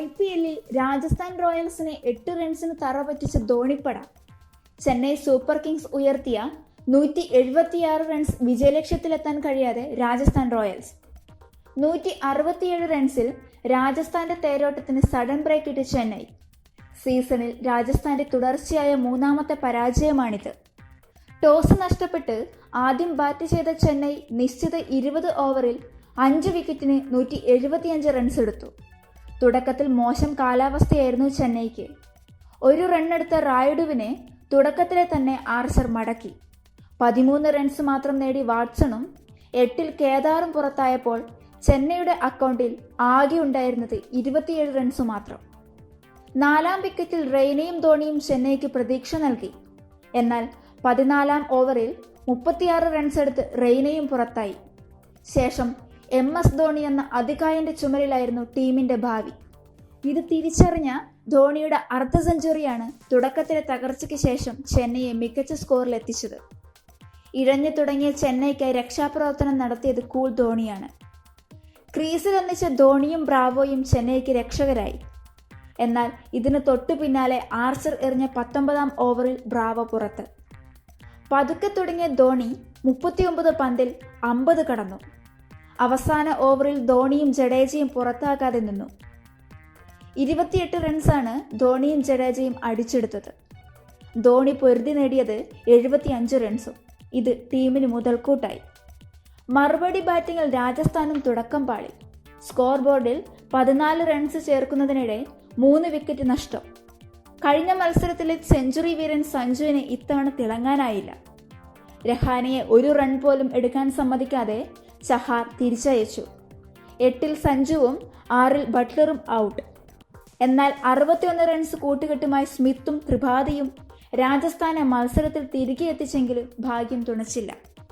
I P എല്ലിൽ രാജസ്ഥാൻ റോയൽസിനെ എട്ട് റൺസിന് തറ പറ്റിച്ച ധോണിപ്പട. ചെന്നൈ സൂപ്പർ കിങ്സ് ഉയർത്തിയ നൂറ്റി എഴുപത്തിയാറ് റൺസ് വിജയലക്ഷ്യത്തിലെത്താൻ കഴിയാതെ രാജസ്ഥാൻ റോയൽസ്. നൂറ്റി അറുപത്തിയേഴ് റൺസിൽ രാജസ്ഥാന്റെ തേരോട്ടത്തിന് സഡൻ ബ്രേക്ക് ഇട്ട് ചെന്നൈ. സീസണിൽ രാജസ്ഥാന്റെ തുടർച്ചയായ മൂന്നാമത്തെ പരാജയമാണിത്. ടോസ് നഷ്ടപ്പെട്ട് ആദ്യം ബാറ്റ് ചെയ്ത ചെന്നൈ നിശ്ചിത ഇരുപത് ഓവറിൽ അഞ്ച് വിക്കറ്റിന് നൂറ്റി എഴുപത്തിയഞ്ച് റൺസ് എടുത്തു തുടക്കത്തിൽ മോശം കാലാവസ്ഥയായിരുന്നു ചെന്നൈക്ക്. ഒരു റണ്ണെടുത്ത റായുഡുവിനെ തുടക്കത്തിലെ തന്നെ ആർച്ചർ മടക്കി. പതിമൂന്ന് റൺസ് മാത്രം നേടി വാട്സണും എട്ടിൽ കേദാറും പുറത്തായപ്പോൾ ചെന്നൈയുടെ അക്കൗണ്ടിൽ ആകെ ഉണ്ടായിരുന്നത് ഇരുപത്തിയേഴ് റൺസ് മാത്രം. നാലാം വിക്കറ്റിൽ റെയ്നയും ധോണിയും ചെന്നൈക്ക് പ്രതീക്ഷ നൽകി. എന്നാൽ പതിനാലാം ഓവറിൽ മുപ്പത്തിയാറ് റൺസ് എടുത്ത് റെയ്നയും പുറത്തായി. ശേഷം എം എസ് ധോണി എന്ന അതികായന്റെ ചുമരിലായിരുന്നു ടീമിന്റെ ഭാവി. ഇത് തിരിച്ചറിഞ്ഞ ധോണിയുടെ അർദ്ധ സെഞ്ചുറിയാണ് തുടക്കത്തിലെ തകർച്ചയ്ക്ക് ശേഷം ചെന്നൈയെ മികച്ച സ്കോറിലെത്തിച്ചത്. ഇഴഞ്ഞു തുടങ്ങിയ ചെന്നൈക്കായി രക്ഷാപ്രവർത്തനം നടത്തിയത് കൂൾ ധോണിയാണ്. ക്രീസിൽ ഒന്നിച്ച ധോണിയും ബ്രാവോയും ചെന്നൈക്ക് രക്ഷകരായി. എന്നാൽ ഇതിന് തൊട്ടു പിന്നാലെ ആർച്ചർ എറിഞ്ഞ പത്തൊമ്പതാം ഓവറിൽ ബ്രാവോ പുറത്ത്. പതുക്കെ തുടങ്ങിയ ധോണി മുപ്പത്തിയൊമ്പത് പന്തിൽ അമ്പത് കടന്നു. അവസാന ഓവറിൽ ധോണിയും ജഡേജയും പുറത്താകാതെ നിന്നു. ഇരുപത്തിയെട്ട് റൺസാണ് ധോണിയും ജഡേജയും അടിച്ചെടുത്തത്. ധോണി പൊരുതി നേടിയത് എഴുപത്തിയഞ്ച് റൺസും. ഇത് ടീമിന് മുതൽക്കൂട്ടായി. മറുപടി ബാറ്റിംഗിൽ രാജസ്ഥാനും തുടക്കം പാളി. സ്കോർ ബോർഡിൽ പതിനാല് റൺസ് ചേർക്കുന്നതിനിടെ മൂന്ന് വിക്കറ്റ് നഷ്ടം. കഴിഞ്ഞ മത്സരത്തിലെ സെഞ്ചുറി വീരൻ സഞ്ജുവിന് ഇത്തവണ തിളങ്ങാനായില്ല. രഹാനയെ ഒരു റൺ പോലും എടുക്കാൻ സമ്മതിക്കാതെ ചഹാർ തിരിച്ചയച്ചു. എട്ടിൽ സഞ്ജുവും ആറിൽ ബട്ട്ലറും ഔട്ട് എന്നാൽ അറുപത്തിയൊന്ന് റൺസ് കൂട്ടുകെട്ടുമായി സ്മിത്തും ത്രിപാഠിയും രാജസ്ഥാനെ മത്സരത്തിൽ തിരികെ എത്തിച്ചെങ്കിലും ഭാഗ്യം തുണച്ചില്ല.